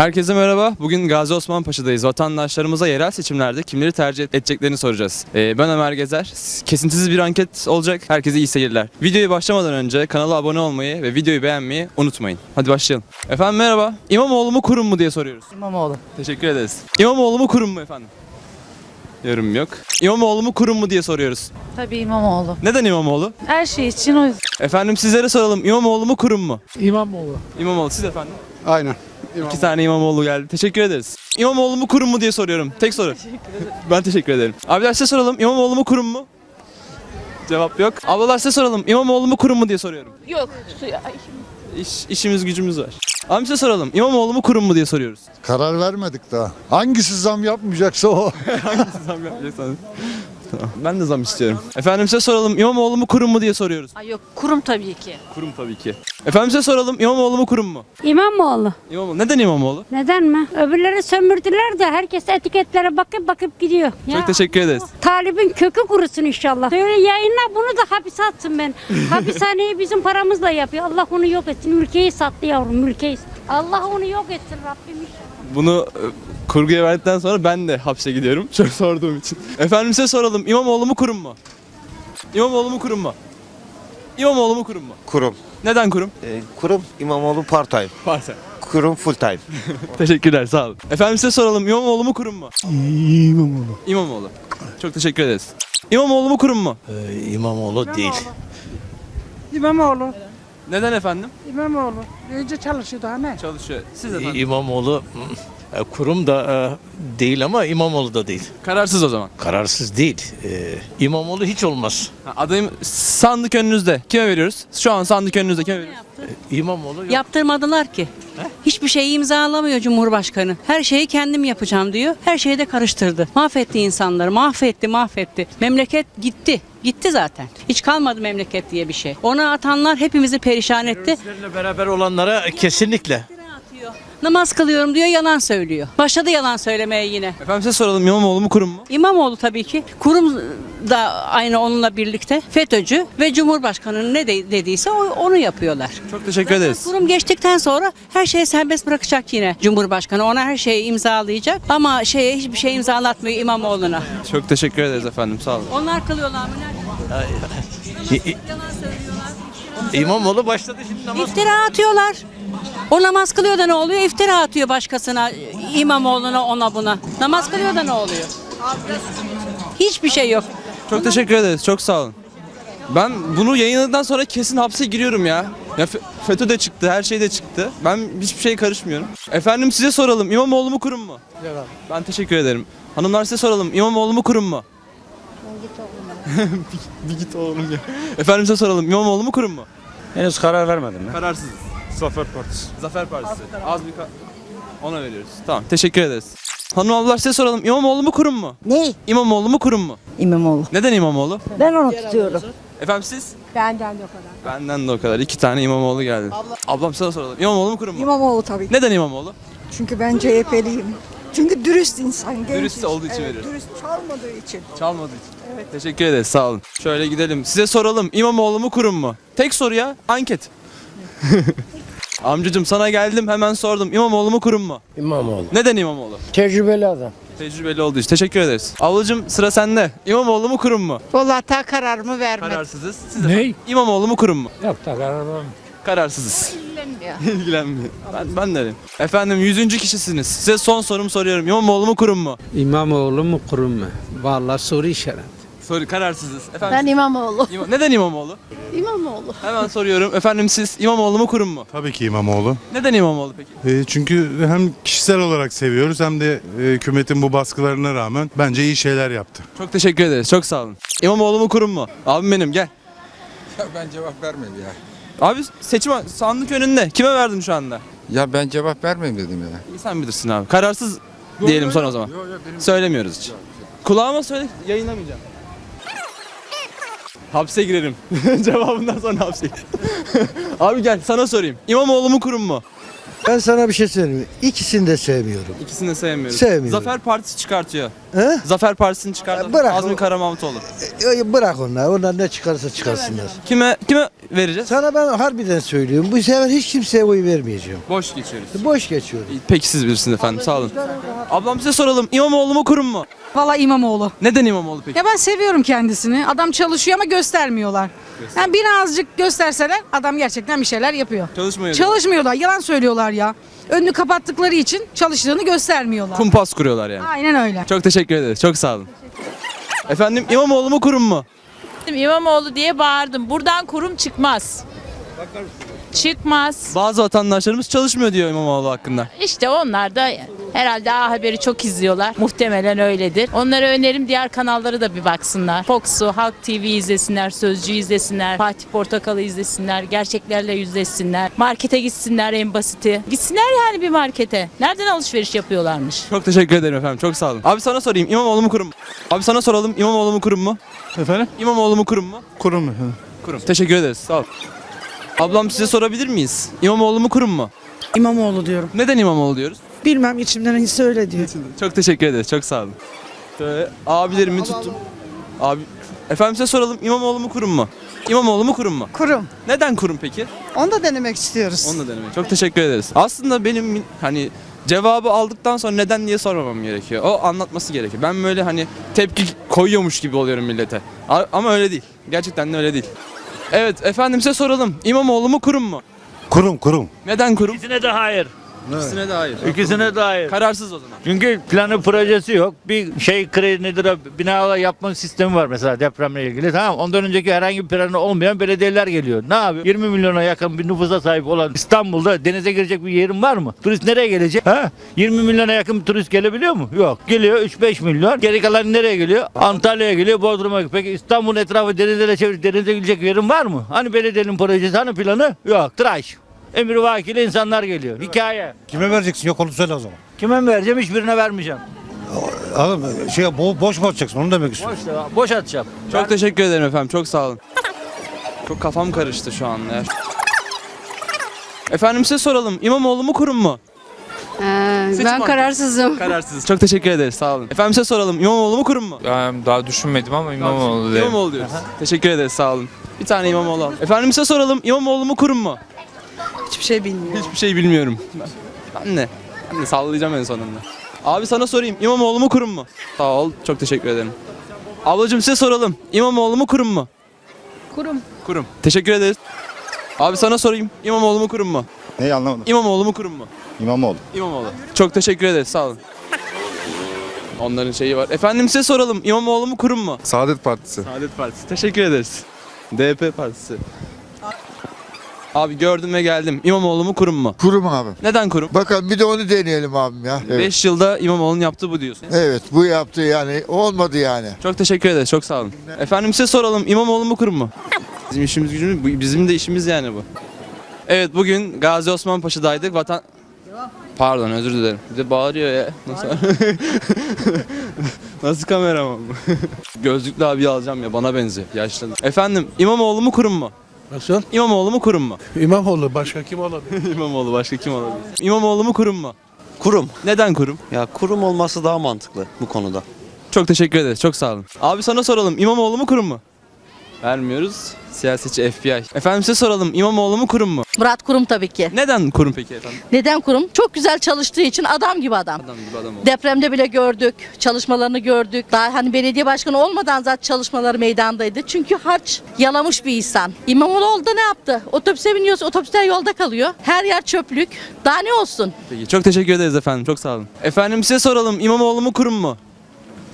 Herkese merhaba. Bugün Gazi Osman Paşa'dayız. Vatandaşlarımıza yerel seçimlerde kimleri tercih edeceklerini soracağız. Ee, ben Ömer Gezer. Kesintisiz bir anket olacak. Herkese iyi seyirler. Videoya başlamadan önce kanala abone olmayı ve videoyu beğenmeyi unutmayın. Hadi başlayalım. Efendim merhaba. İmamoğlu mu kurum mu diye soruyoruz. İmamoğlu. Teşekkür ederiz. İmamoğlu mu kurum mu efendim? Yorum yok. İmamoğlu mu kurum mu diye soruyoruz. Tabii İmamoğlu. Neden İmamoğlu? Her şey için o yüzden. Efendim sizlere soralım. İmamoğlu mu kurum mu? İmamoğlu. İmamoğlu siz efendim. Aynen. İki tane İmamoğlu geldi. Teşekkür ederiz. İmamoğlu mu kurum mu diye soruyorum. Tek soru. Ben teşekkür ederim. Abiler size soralım. İmamoğlu mu kurum mu? Cevap yok. Ablalar size soralım. İmamoğlu mu kurum mu diye soruyorum. Yok. İş, işimiz gücümüz var. Abi size soralım. İmamoğlu mu kurum mu diye soruyoruz. Karar vermedik daha. Hangisi zam yapmayacaksa o. zam yapacaksanız. Tamam. Ben de zam istiyorum. Efendim size soralım. İmamoğlu mu kurum mu diye soruyoruz. Ay yok kurum tabii ki. Kurum tabii ki. Efendim size soralım. İmamoğlu mu kurum mu? İmamoğlu. İmamoğlu. Neden İmamoğlu? Neden mi? Öbürleri sömürdüler de herkes etiketlere bakıp bakıp gidiyor. Çok teşekkür ederiz. Talibin kökü kurusun inşallah. Böyle yayınla bunu da hapise atsın ben. Hapishaneyi bizim paramızla yapıyor. Allah onu yok etsin. Ülkeyi sattı yavrum ülkeyi. Allah onu yok etsin Rabbim inşallah. Bunu e, kurguya verdikten sonra ben de hapse gidiyorum. Çok sorduğum için. Efendim size soralım. İmamoğlu mu kurum mu? İmamoğlu mu kurum mu? İmamoğlu mu kurum mu? Kurum. Neden kurum? Ee, kurum İmamoğlu part time. Varsa. Kurum full time. Teşekkürler sağ olun. Efendim size soralım. İmamoğlu mu kurum mu? İmamoğlu. İmamoğlu. Çok teşekkür ederiz. İmamoğlu mu kurum mu? İmamoğlu değil. İmamoğlu. Neden efendim? İmamoğlu. Önce çalışıyor daha ne? Çalışıyor. Siz efendim. İmamoğlu kurum da e, değil ama İmamoğlu da değil. Kararsız o zaman. Kararsız değil. E, İmamoğlu hiç olmaz. Ha, adayım sandık önünüzde. Kime veriyoruz? Şu an sandık önünüzde kime veriyoruz? İmamoğlu yok. Yaptırmadılar ki. Hiçbir şeyi imzalamıyor Cumhurbaşkanı. Her şeyi kendim yapacağım diyor. Her şeyi de karıştırdı. Mahvetti insanları. Mahvetti, mahvetti. Memleket gitti. Gitti zaten. Hiç kalmadı memleket diye bir şey. Ona atanlar hepimizi perişan etti. Teröristlerle beraber olanlara kesinlikle. Namaz kılıyorum diyor, yalan söylüyor. Başladı yalan söylemeye yine. Efendim size soralım. İmamoğlu mu kurum mu? İmamoğlu tabii ki. Kurum da aynı onunla birlikte FETÖ'cü ve Cumhurbaşkanı'nın ne de- dediyse o- onu yapıyorlar. Çok teşekkür ederiz. Kurum geçtikten sonra her şeyi serbest bırakacak yine Cumhurbaşkanı. Ona her şeyi imzalayacak ama şeye hiçbir şey imzalatmıyor İmamoğlu'na. Çok teşekkür ederiz efendim. Sağ olun. Onlar kılıyorlar mı? İ- Yalan söylüyorlar. İmamoğlu başladı şimdi namaz. İftira atıyorlar. O namaz kılıyor da ne oluyor? İftira atıyor başkasına, İmamoğlu'na, ona buna. Namaz kılıyor da ne oluyor? Hiçbir şey yok. Çok teşekkür ederiz. Çok sağ olun. Ben bunu yayınladıktan sonra kesin hapse giriyorum ya. Ya FETÖ de çıktı, her şey de çıktı. Ben hiçbir şey karışmıyorum. Efendim size soralım. İmamoğlu mu kurum mu? Ben teşekkür ederim. Hanımlar size soralım. İmamoğlu mu kurum mu? bir git oğlum ya. Efendim size soralım. İmamoğlu mu kurum mu? Henüz karar vermedim ya. Kararsız. Zafer Partisi. Zafer Partisi. Az bir ka- ona veriyoruz. Tamam. Teşekkür ederiz. Hanım ablalar size soralım. İmamoğlu mu kurum mu? Ne? İmamoğlu mu kurum mu? İmamoğlu. Neden İmamoğlu? Ben onu tutuyorum. Efendim siz? Benden de o kadar. Benden de o kadar. İki tane İmamoğlu geldi. Ablam sana soralım. İmamoğlu mu kurum mu? İmamoğlu tabii. Neden İmamoğlu? Çünkü ben CHP'liyim. Çünkü dürüst insan, genç. Dürüst olduğu için veriyoruz. Dürüst çalmadığı için. Çalmadığı için. Evet. Teşekkür ederiz. Sağ olun. Şöyle gidelim. Size soralım. İmamoğlu mu kurum mu? Tek soru ya. Anket. Amcacım sana geldim hemen sordum. İmamoğlu mu kurum mu? İmamoğlu. Neden İmamoğlu? Tecrübeli adam. Tecrübeli olduğu için. Teşekkür ederiz. Ablacım sıra sende. İmamoğlu mu kurum mu? Vallahi ta kararımı vermedim. Kararsızız. Siz Ne? efendim? İmamoğlu mu kurum mu? Yok da karar vermedim. Kararsızız. İlgilenmiyor. Ben, ben de öyleyim. Efendim 100. kişisiniz. Size son sorumu soruyorum. İmamoğlu mu kurum mu? İmamoğlu mu kurum mu? Vallahi soru işareti. Soru kararsızız. Ben Efendim İmamoğlu. İma- neden İmamoğlu? İmamoğlu. Hemen soruyorum. Efendim siz İmamoğlu mu kurum mu? Tabii ki İmamoğlu. Neden İmamoğlu peki? E, çünkü hem kişisel olarak seviyoruz hem de e, hükümetin bu baskılarına rağmen bence iyi şeyler yaptı. Çok teşekkür ederiz. Çok sağ olun. İmamoğlu mu kurum mu? Abim benim gel. ben cevap vermeyeyim ya. Abi seçim sandık önünde. Kime verdin şu anda? Ya ben cevap vermeyeyim dedim ya. İyi sen bilirsin abi. Kararsız diyelim son o zaman. Söylemiyoruz hiç. Kulağıma söyle yayınlamayacağım. Hapse girerim. Cevabından sonra hapse. Abi gel sana sorayım. İmamoğlu mu kurum mu? Ben sana bir şey söyleyeyim. İkisini de sevmiyorum. İkisini de sevmiyorum. Sevmiyorum. Zafer Partisi çıkartıyor. He? Zafer Partisi'ni çıkardı. Ya bırak Azmi o- Karamahmutoğlu. E, Bırak onlar. Onlar ne çıkarsa çıkarsınlar. Kime kime vereceğiz? Sana ben harbiden söylüyorum. Bu sefer hiç kimseye oy vermeyeceğim. Boş geçiyoruz. Boş geçiyorum. Peki siz bilirsiniz efendim. Sağ olun. Ablam size soralım. İmamoğlu mu kurum mu? Valla İmamoğlu. Neden İmamoğlu peki? Ya ben seviyorum kendisini. Adam çalışıyor ama göstermiyorlar. Yani birazcık gösterseler adam gerçekten bir şeyler yapıyor. Çalışmıyor. Çalışmıyorlar. Yalan söylüyorlar ya. Önünü kapattıkları için çalıştığını göstermiyorlar. Kumpas kuruyorlar yani. Aynen öyle. Çok teşekkür ederiz. Çok sağ olun. Efendim İmamoğlu mu kurum mu? İmamoğlu diye bağırdım. Buradan kurum çıkmaz. Çıkmaz. Bazı vatandaşlarımız çalışmıyor diyor İmamoğlu hakkında. İşte onlar da herhalde A Haber'i çok izliyorlar. Muhtemelen öyledir. Onlara önerim diğer kanalları da bir baksınlar. Fox'u, Halk TV izlesinler, Sözcü izlesinler, Fatih Portakal'ı izlesinler, gerçeklerle yüzleşsinler. Markete gitsinler en basiti. Gitsinler yani bir markete. Nereden alışveriş yapıyorlarmış? Çok teşekkür ederim efendim. Çok sağ olun. Abi sana sorayım. İmamoğlu mu kurum mu? Abi sana soralım. İmamoğlu mu kurum mu? Efendim? İmamoğlu mu kurum mu? Kurum mu? Kurum. Teşekkür ederiz. Sağ ol. Ablam size sorabilir miyiz? İmamoğlu mu kurum mu? İmamoğlu diyorum. Neden İmamoğlu diyoruz? Bilmem içimden hisse öyle diyor. Çok teşekkür ederiz. Çok sağ olun. Şöyle abilerimi tuttum. Abi Efendim size soralım. İmamoğlu mu kurum mu? İmamoğlu mu kurum mu? Kurum. Neden kurum peki? Onu da denemek istiyoruz. Onu da denemek. Çok teşekkür ederiz. Aslında benim hani cevabı aldıktan sonra neden diye sormamam gerekiyor. O anlatması gerekiyor. Ben böyle hani tepki koyuyormuş gibi oluyorum millete. A- Ama öyle değil. Gerçekten de öyle değil. Evet efendim size soralım. İmamoğlu mu kurum mu? Kurum kurum. Neden kurum? İkisine de hayır. İkisine de hayır. İkisine de hayır. Kararsız o zaman. Çünkü planı projesi yok. Bir şey kredi nedir o binalar yapma sistemi var mesela depremle ilgili. Tamam ondan önceki herhangi bir planı olmayan belediyeler geliyor. Ne yapıyor? 20 milyona yakın bir nüfusa sahip olan İstanbul'da denize girecek bir yerin var mı? Turist nereye gelecek? Ha? 20 milyona yakın bir turist gelebiliyor mu? Yok. Geliyor 3-5 milyon. Geri kalan nereye geliyor? Antalya'ya geliyor, Bodrum'a gidiyor. Peki İstanbul'un etrafı denizlere çevirip denize girecek yerin var mı? Hani belediyenin projesi, hani planı? Yok. Tıraş. Emir vakili insanlar geliyor. Hikaye. Kime vereceksin? Yok onu söyle o zaman. Kime mi vereceğim? Hiçbirine vermeyeceğim. Oğlum şey bo- boş mu atacaksın onu demek istiyorum. Boş, da- boş atacağım. Çok teşekkür ederim efendim. Çok sağ olun. Çok kafam karıştı şu an ya. Efendim size soralım. İmamoğlu mu kurum mu? Seçim ben hakkı. kararsızım. Kararsız. Çok teşekkür ederiz. Sağ olun. Efendim size soralım. İmamoğlu mu kurum mu? daha düşünmedim ama İmamoğlu derim. İmamoğlu diyoruz. Teşekkür ederiz. Sağ olun. Bir tane İmamoğlu al. Efendim size soralım. İmamoğlu mu kurum mu? Hiçbir şey bilmiyorum. Hiçbir şey bilmiyorum. Ben de. Ben de sallayacağım en sonunda. Abi sana sorayım. İmamoğlu mu kurum mu? Sağ ol. Çok teşekkür ederim. Ablacığım size soralım. İmamoğlu mu kurum mu? Kurum. Kurum. Teşekkür ederiz. Abi sana sorayım. İmamoğlu mu kurum mu? Neyi anlamadım. İmamoğlu mu kurum mu? İmamoğlu. İmamoğlu. Çok teşekkür ederiz. Sağ olun. Onların şeyi var. Efendim size soralım. İmamoğlu mu kurum mu? Saadet Partisi. Saadet Partisi. Teşekkür ederiz. DP Partisi. Abi gördüm ve geldim. İmamoğlu mu kurum mu? Kurum abi. Neden kurum? Bakalım bir de onu deneyelim abim ya. 5 yılda İmamoğlu'nun yaptığı bu diyorsun. Evet bu yaptı yani olmadı yani. Çok teşekkür ederiz. Çok sağ olun. Efendim size soralım. İmamoğlu mu kurum mu? Bizim işimiz gücümüz, bu- bizim de işimiz yani bu. Evet bugün Gazi Osman Paşa'daydık. Vatan... Pardon özür dilerim. Bir de bağırıyor ya. Nasıl, Nasıl kameraman bu? Gözlüklü abi alacağım ya bana benziyor. Yaşlı. Efendim İmamoğlu mu kurum mu? Nasıl? İmamoğlu mu kurum mu? İmamoğlu başka kim olabilir? İmamoğlu başka kim olabilir? İmamoğlu mu kurum mu? Kurum. Neden kurum? Ya kurum olması daha mantıklı bu konuda. Çok teşekkür ederiz. Çok sağ olun. Abi sana soralım. İmamoğlu mu kurum mu? Vermiyoruz. Siyasetçi FBI. Efendim size soralım. İmamoğlu mu kurum mu? Murat Kurum tabii ki. Neden kurum peki efendim? Neden kurum? Çok güzel çalıştığı için adam gibi adam. Adam gibi adam oldu. Depremde bile gördük, çalışmalarını gördük. Daha hani belediye başkanı olmadan zaten çalışmaları meydandaydı. Çünkü harç yalamış bir insan. İmamoğlu oldu da ne yaptı? Otobüse biniyoruz, otobüsler yolda kalıyor. Her yer çöplük. Daha ne olsun? Peki çok teşekkür ederiz efendim. Çok sağ olun. Efendim size soralım. İmamoğlu mu kurum mu?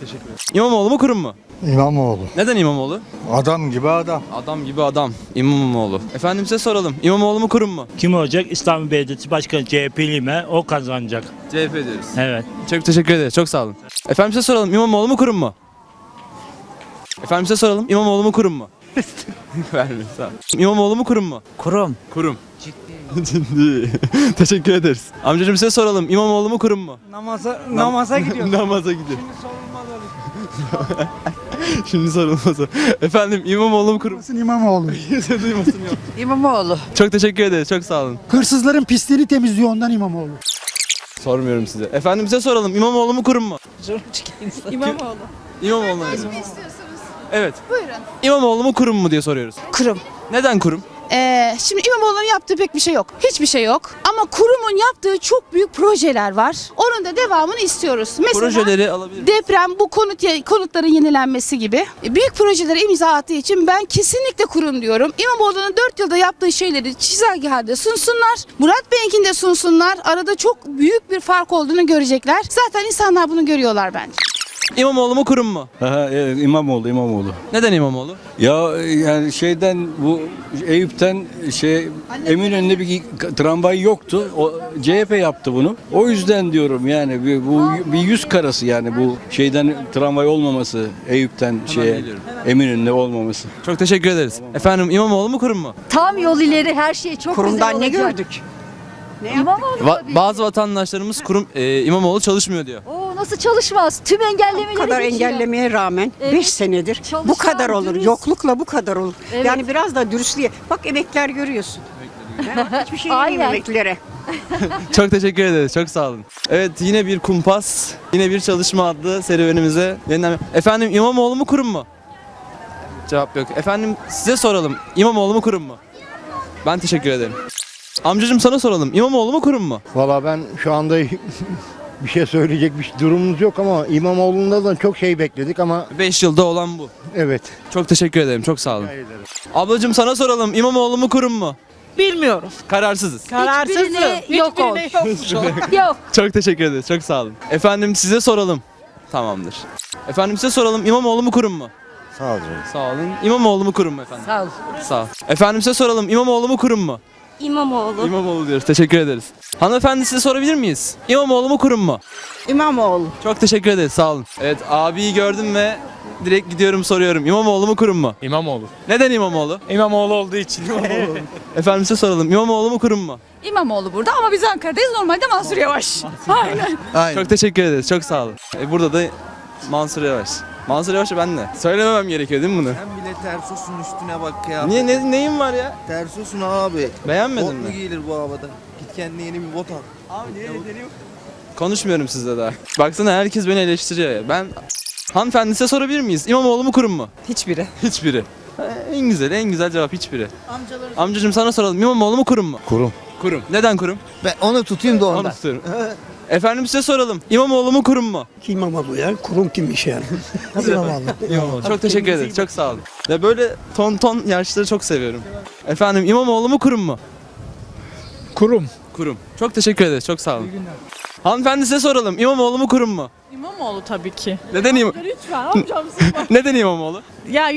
Teşekkür ederim. İmamoğlu mu kurum mu? İmamoğlu. Neden İmamoğlu? Adam gibi adam. Adam gibi adam. İmamoğlu. Efendim size soralım. İmamoğlu mu kurum mu? Kim olacak? İstanbul Belediyesi Başkanı CHP'li mi? O kazanacak. CHP diyoruz. Evet. Çok teşekkür ederiz. Çok sağ olun. Efendim size soralım. İmamoğlu mu kurum mu? Efendim size soralım. İmamoğlu mu kurum mu? Vermiyor sağ ol. İmamoğlu mu kurum mu? Kurum. Kurum. Ciddi. Ciddi. Teşekkür ederiz. Amcacığım size soralım. İmamoğlu mu kurum mu? Namaza, namaza gidiyor. Namaza gidiyor. Şimdi sorulmaz o. Efendim İmamoğlu mu kurum? İmamoğlu. Kimse duymasın yok. İmamoğlu. Çok teşekkür ederiz. Çok sağ olun. Hırsızların pisliğini temizliyor ondan İmamoğlu. Sormuyorum size. Efendim size soralım. İmamoğlu mu kurum mu? İmamoğlu. İmamoğlu mu? Evet. Buyurun. İmamoğlu mu kurum mu diye soruyoruz. Kurum. Neden kurum? Ee, şimdi İmamoğlu'nun yaptığı pek bir şey yok. Hiçbir şey yok. Ama kurumun yaptığı çok büyük projeler var. Onun da devamını istiyoruz. Mesela Projeleri alabilir deprem, bu konut konutların yenilenmesi gibi e, büyük projelere imza attığı için ben kesinlikle kurum diyorum. İmamoğlu'nun 4 yılda yaptığı şeyleri çizelgehade sunsunlar. Murat Bey'inkini de sunsunlar. Arada çok büyük bir fark olduğunu görecekler. Zaten insanlar bunu görüyorlar bence. İmamoğlu mu kurum mu? Aha, evet, İmamoğlu, İmamoğlu. Neden İmamoğlu? Ya yani şeyden bu Eyüp'ten şey Eminönü'nde bir tramvay yoktu. O CHP yaptı bunu. O yüzden diyorum yani bir- bu bir yüz karası yani bu şeyden tramvay olmaması Eyüp'ten şeye. Eminönü'nde olmaması. Çok teşekkür ederiz. Efendim İmamoğlu mu kurum mu? Tam yol ileri her şey çok Kurumdan ne gördük? İmamoğlu Va- bazı vatandaşlarımız kurum e, İmamoğlu çalışmıyor diyor. Nasıl çalışmaz? Tüm engellemeleri Bu kadar geçiyor. engellemeye rağmen Evet. 5 senedir Çalışan, bu kadar olur. dürüst. Yoklukla bu kadar olur. Evet. Yani biraz da dürüstlüğe. Bak emekler görüyorsun. Hiçbir şey Aynen. emeklilere. Çok teşekkür ederiz. Çok sağ olun. Evet yine bir kumpas, yine bir çalışma adlı serüvenimize yeniden... Efendim İmamoğlu mu kurum mu? Cevap yok. Efendim size soralım. İmamoğlu mu kurum mu? Ben teşekkür ederim. Amcacım sana soralım. İmamoğlu mu kurum mu? Valla ben şu anda bir şey söyleyecek bir durumumuz yok ama İmamoğlu'nda da çok şey bekledik ama 5 yılda olan bu. evet. Çok teşekkür ederim. Çok sağ olun. Ablacım sana soralım. İmamoğlu mu kurum mu? Bilmiyorum. Kararsızız. Hiçbirine yok ol. yok. Çok teşekkür ederiz. Çok sağ olun. Efendim size soralım. Tamamdır. Efendim size soralım. İmamoğlu mu kurum mu? Sağ olun. Sağ olun. İmamoğlu mu kurum mu efendim? Sağ ol. Sağ ol. Efendim size soralım. İmamoğlu mu kurum mu? İmamoğlu. İmamoğlu diyoruz. Teşekkür ederiz. Hanımefendi size sorabilir miyiz? İmamoğlu mu kurum mu? İmamoğlu. Çok teşekkür ederiz. Sağ olun. Evet abiyi gördüm ve direkt gidiyorum soruyorum. İmamoğlu mu kurum mu? İmamoğlu. Neden İmamoğlu? İmamoğlu olduğu için. Efendim size soralım. İmamoğlu mu kurum mu? İmamoğlu burada ama biz Ankara'dayız. Normalde Mansur Yavaş. Aynen. Aynen. Çok teşekkür ederiz. Çok sağ olun. E, burada da Mansur Yavaş. Mansur Yavaş'ı ben de. Söylememem gerekiyor değil mi bunu? Sen bile tersosun üstüne bak ya. Niye ne, neyin var ya? Tersosun abi. Beğenmedin mi? giyilir bu havada? Git kendine yeni bir bot al. Konuşmuyorum sizle daha. Baksana herkes beni eleştiriyor ya. Ben hanımefendi size sorabilir miyiz? İmamoğlu mu kurum mu? Hiçbiri. Hiçbiri. En güzel, en güzel cevap hiçbiri. Amcacım sana soralım. İmamoğlu mu kurum mu? Kurum. Kurum. Neden kurum? Ben onu tutayım da Onu tutuyorum. Efendim size soralım. İmamoğlu mu kurum mu? İmamoğlu ya. Kurum kimmiş yani? İmamoğlu. İmamoğlu. Çok teşekkür ederiz. Çok sağ olun. Ya böyle ton ton yaşları çok seviyorum. Efendim İmamoğlu mu kurum mu? Kurum. Kurum. Çok teşekkür ederiz. Çok sağ olun. Hanımefendi size soralım. İmamoğlu mu kurum mu? İmamoğlu tabii ki. Neden İmam Lütfen amcamsın. Neden İmamoğlu? ya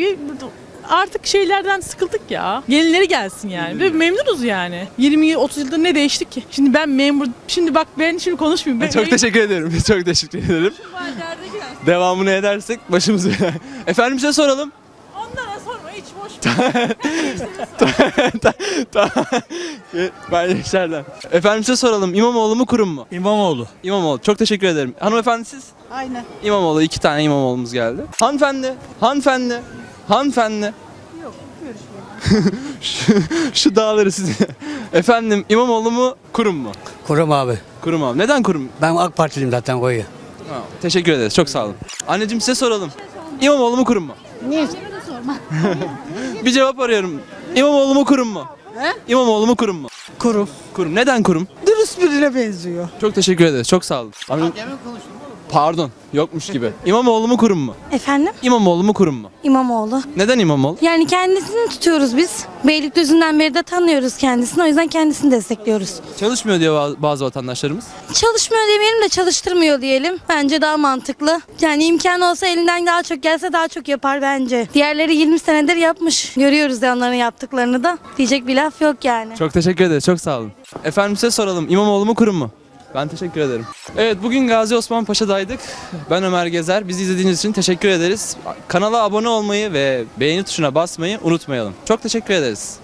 artık şeylerden sıkıldık ya. Yenileri gelsin yani. Ve memnunuz yani. 20-30 yılda ne değişti ki? Şimdi ben memur, şimdi bak ben şimdi konuşmayayım. Ben Çok teşekkür ederim. Çok teşekkür ederim. Devamını edersek başımız Efendim size soralım. Onlara sorma hiç boş Tamam. ben Yaşar'dan. Efendim size soralım. İmamoğlu mu kurum mu? İmamoğlu. İmamoğlu. Çok teşekkür ederim. Hanımefendi siz? Aynen. İmamoğlu. iki tane İmamoğlu'muz geldi. Hanımefendi. Hanımefendi. Hanımefendi. Yok şu, şu dağları size. Efendim İmamoğlu mu kurum mu? Kurum abi. Kurum abi. Neden kurum? Ben AK Partiliyim zaten koyu. Ha, teşekkür ederiz. Çok sağ olun. Anneciğim size soralım. İmamoğlu mu kurum mu? Niye? Bir cevap arıyorum. İmamoğlu mu kurum mu? He? İmamoğlu mu kurum mu? Kurum. Kurum. Neden kurum? Dürüst birine benziyor. Çok teşekkür ederiz. Çok sağ olun. Abi- Pardon. Yokmuş gibi. İmamoğlu mu kurum mu? Efendim? İmamoğlu mu kurum mu? İmamoğlu. Neden İmamoğlu? Yani kendisini tutuyoruz biz. Beylikdüzü'nden beri de tanıyoruz kendisini. O yüzden kendisini destekliyoruz. Çalışmıyor diyor bazı- bazı vatandaşlarımız. Çalışmıyor demeyelim de çalıştırmıyor diyelim. Bence daha mantıklı. Yani imkanı olsa elinden daha çok gelse daha çok yapar bence. Diğerleri 20 senedir yapmış. Görüyoruz ya onların yaptıklarını da. Diyecek bir laf yok yani. Çok teşekkür ederiz. Çok sağ olun. Efendim size soralım. İmamoğlu mu kurum mu? Ben teşekkür ederim. Evet bugün Gazi Osman Paşa'daydık. Ben Ömer Gezer. Bizi izlediğiniz için teşekkür ederiz. Kanala abone olmayı ve beğeni tuşuna basmayı unutmayalım. Çok teşekkür ederiz.